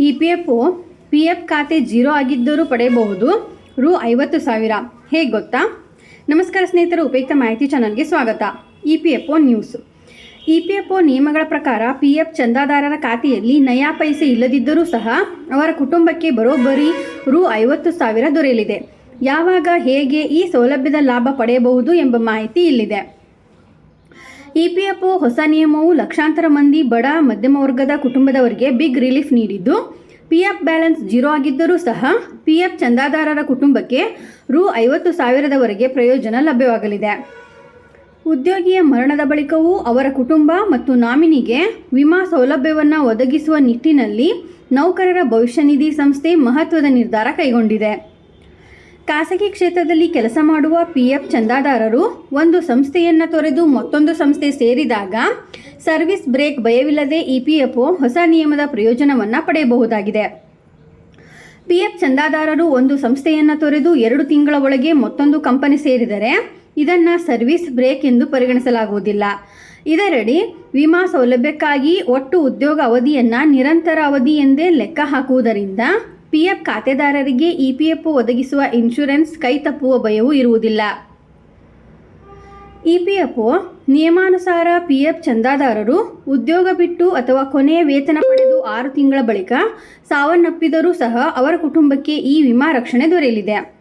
E P F O P F ಖಾತೆ zero ಆಗಿದ್ದರೂ ಪಡೆಯಬಹುದು. ರು ಐವತ್ತು ಸಾವಿರ. ಹೇಗೆ ಗೊತ್ತಾ? ನಮಸ್ಕಾರ ಸ್ನೇಹಿತರು, ಉಪಯುಕ್ತ ಮಾಹಿತಿ ಚಾನಲ್ಗೆ ಸ್ವಾಗತ. E P F O news. E P F O ನಿಯಮಗಳ ಪ್ರಕಾರ ಪಿ ಎಫ್ ಚಂದಾದಾರರ ಖಾತೆಯಲ್ಲಿ ನಯಾ ಪೈಸೆ ಇಲ್ಲದಿದ್ದರೂ ಸಹ ಅವರ ಕುಟುಂಬಕ್ಕೆ ಬರೋಬ್ಬರಿ ರು ಐವತ್ತು ಸಾವಿರ ದೊರೆಯಲಿದೆ. ಯಾವಾಗ ಹೇಗೆ ಈ ಸೌಲಭ್ಯದ ಲಾಭ ಪಡೆಯಬಹುದು ಎಂಬ ಮಾಹಿತಿ ಇಲ್ಲಿದೆ. ಇಪಿಎಫ್ಒ ಹೊಸ ನಿಯಮವು ಲಕ್ಷಾಂತರ ಮಂದಿ ಬಡ, ಮಧ್ಯಮ ವರ್ಗದ ಕುಟುಂಬದವರಿಗೆ ಬಿಗ್ ರಿಲೀಫ್ ನೀಡಿದ್ದು. ಪಿಎಫ್ ಬ್ಯಾಲೆನ್ಸ್ ಜೀರೋ ಆಗಿದ್ದರೂ ಸಹ ಪಿಎಫ್ ಚಂದಾದಾರರ ಕುಟುಂಬಕ್ಕೆ ರು ಐವತ್ತು ಸಾವಿರದವರೆಗೆ ಪ್ರಯೋಜನ ಲಭ್ಯವಾಗಲಿದೆ. ಉದ್ಯೋಗಿಯ ಮರಣದ ಬಳಿಕವೂ ಅವರ ಕುಟುಂಬ ಮತ್ತು ನಾಮಿನಿಗೆ ವಿಮಾ ಸೌಲಭ್ಯವನ್ನು ಒದಗಿಸುವ ನಿಟ್ಟಿನಲ್ಲಿ ನೌಕರರ ಭವಿಷ್ಯ ನಿಧಿ ಸಂಸ್ಥೆ ಮಹತ್ವದ ನಿರ್ಧಾರ ಕೈಗೊಂಡಿದೆ. ಖಾಸಗಿ ಕ್ಷೇತ್ರದಲ್ಲಿ ಕೆಲಸ ಮಾಡುವ ಪಿ ಎಫ್ ಚಂದಾದಾರರು ಒಂದು ಸಂಸ್ಥೆಯನ್ನು ತೊರೆದು ಮತ್ತೊಂದು ಸಂಸ್ಥೆ ಸೇರಿದಾಗ ಸರ್ವಿಸ್ ಬ್ರೇಕ್ ಭಯವಿಲ್ಲದೆ ಇ ಪಿ ಎಫ್ ಹೊಸ ನಿಯಮದ ಪ್ರಯೋಜನವನ್ನು ಪಡೆಯಬಹುದಾಗಿದೆ. ಪಿ ಎಫ್ ಚಂದಾದಾರರು ಒಂದು ಸಂಸ್ಥೆಯನ್ನು ತೊರೆದು ಎರಡು ತಿಂಗಳ ಒಳಗೆ ಮತ್ತೊಂದು ಕಂಪನಿ ಸೇರಿದರೆ ಇದನ್ನು ಸರ್ವಿಸ್ ಬ್ರೇಕ್ ಎಂದು ಪರಿಗಣಿಸಲಾಗುವುದಿಲ್ಲ. ಇದರಡಿ ವಿಮಾ ಸೌಲಭ್ಯಕ್ಕಾಗಿ ಒಟ್ಟು ಉದ್ಯೋಗ ಅವಧಿಯನ್ನು ನಿರಂತರ ಅವಧಿ ಎಂದೇ ಲೆಕ್ಕ ಹಾಕುವುದರಿಂದ ಪಿ ಎಫ್ ಖಾತೆದಾರರಿಗೆ ಇ ಪಿ ಎಫ್ ಒದಗಿಸುವ ಇನ್ಶೂರೆನ್ಸ್ ಕೈ ತಪ್ಪುವ ಭಯವೂ ಇರುವುದಿಲ್ಲ. ಇಪಿಎಫ್ಒ ನಿಯಮಾನುಸಾರ ಪಿಎಫ್ ಚಂದಾದಾರರು ಉದ್ಯೋಗ ಬಿಟ್ಟು ಅಥವಾ ಕೊನೆಯ ವೇತನ ಪಡೆದು ಆರು ತಿಂಗಳ ಬಳಿಕ ಸಾವನ್ನಪ್ಪಿದರೂ ಸಹ ಅವರ ಕುಟುಂಬಕ್ಕೆ ಈ ವಿಮಾ ರಕ್ಷಣೆ ದೊರೆಯಲಿದೆ.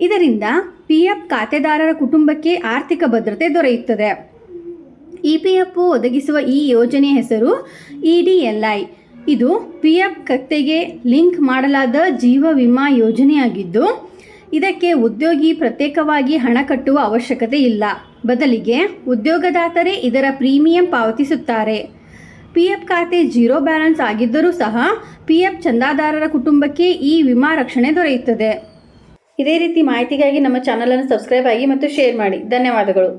ಇದರಿಂದ ಪಿಎಫ್ ಖಾತೆದಾರರ ಕುಟುಂಬಕ್ಕೆ ಆರ್ಥಿಕ ಭದ್ರತೆ ದೊರೆಯುತ್ತದೆ. ಇಪಿಎಫ್ಒ ಒದಗಿಸುವ ಈ ಯೋಜನೆಯ ಹೆಸರು ಇಡಿಎಲ್ಐ. ಇದು ಪಿ ಎಫ್ ಖಾತೆಗೆ ಲಿಂಕ್ ಮಾಡಲಾದ ಜೀವ ವಿಮಾ ಯೋಜನೆಯಾಗಿದ್ದು, ಇದಕ್ಕೆ ಉದ್ಯೋಗಿ ಪ್ರತ್ಯೇಕವಾಗಿ ಹಣ ಕಟ್ಟುವ ಅವಶ್ಯಕತೆ ಇಲ್ಲ. ಬದಲಿಗೆ ಉದ್ಯೋಗದಾತರೇ ಇದರ ಪ್ರೀಮಿಯಂ ಪಾವತಿಸುತ್ತಾರೆ. ಪಿ ಎಫ್ ಖಾತೆ ಜೀರೋ ಬ್ಯಾಲೆನ್ಸ್ ಆಗಿದ್ದರೂ ಸಹ ಪಿ ಎಫ್ ಚಂದಾದಾರರ ಕುಟುಂಬಕ್ಕೆ ಈ ವಿಮಾ ರಕ್ಷಣೆ ದೊರೆಯುತ್ತದೆ. ಇದೇ ರೀತಿ ಮಾಹಿತಿಗಾಗಿ ನಮ್ಮ ಚಾನಲನ್ನು ಸಬ್ಸ್ಕ್ರೈಬ್ ಆಗಿ ಮತ್ತು ಶೇರ್ ಮಾಡಿ. ಧನ್ಯವಾದಗಳು.